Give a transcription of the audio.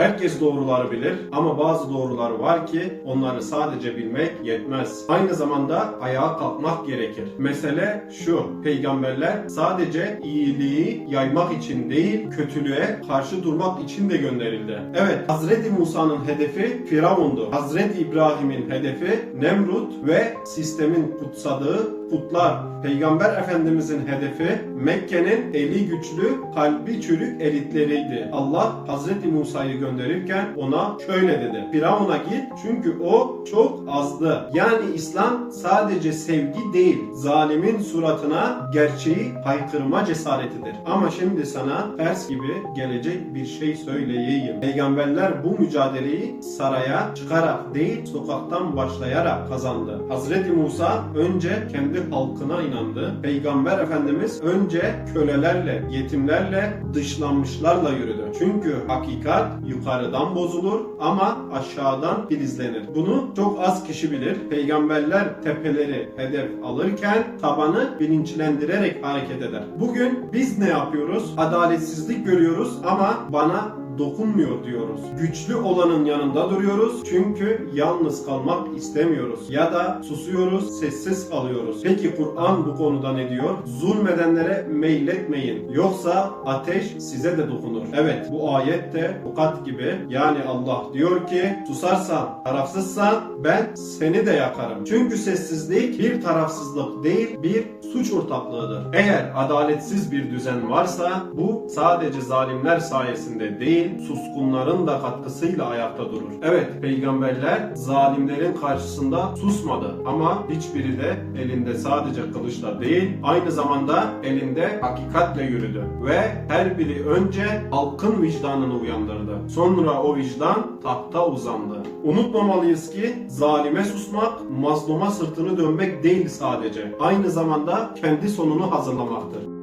Herkes doğruları bilir ama bazı doğrular var ki onları sadece bilmek yetmez. Aynı zamanda ayağa kalkmak gerekir. Mesele şu, peygamberler sadece iyiliği yaymak için değil, kötülüğe karşı durmak için de gönderildi. Evet, Hazreti Musa'nın hedefi Firavundu. Hazreti İbrahim'in hedefi Nemrut ve sistemin kutsadığı putlar. Peygamber Efendimizin hedefi Mekke'nin eli güçlü, kalbi çürük elitleriydi. Allah Hazreti Musa'yı gönderirken ona şöyle dedi. Firavun'a git çünkü o çok azdı. Yani İslam sadece sevgi değil, zalimin suratına gerçeği haykırma cesaretidir. Ama şimdi sana ters gibi gelecek bir şey söyleyeyim. Peygamberler bu mücadeleyi saraya çıkarak değil, sokaktan başlayarak kazandı. Hazreti Musa önce kendi halkına inandı. Peygamber Efendimiz önce kölelerle, yetimlerle, dışlanmışlarla yürüdü. Çünkü hakikat yukarıdan bozulur ama aşağıdan filizlenir. Bunu çok az kişi bilir. Peygamberler tepeleri hedef alırken tabanı bilinçlendirerek hareket eder. Bugün biz ne yapıyoruz? Adaletsizlik görüyoruz ama bana dokunmuyor diyoruz. Güçlü olanın yanında duruyoruz çünkü yalnız kalmak istemiyoruz. Ya da susuyoruz, sessiz kalıyoruz. Peki Kur'an bu konuda ne diyor? Zulmedenlere meyletmeyin. Yoksa ateş size de dokunur. Evet bu ayet de Fukat gibi yani Allah diyor ki susarsan, tarafsızsan ben seni de yakarım. Çünkü sessizlik bir tarafsızlık değil bir suç ortaklığıdır. Eğer adaletsiz bir düzen varsa bu sadece zalimler sayesinde suskunların da katkısıyla ayakta durur. Evet peygamberler zalimlerin karşısında susmadı ama hiçbiri de elinde sadece kılıçla değil aynı zamanda elinde hakikatle yürüdü ve her biri önce halkın vicdanını uyandırdı. Sonra o vicdan tahta uzandı. Unutmamalıyız ki zalime susmak, mazluma sırtını dönmek değil sadece. Aynı zamanda kendi sonunu hazırlamaktır.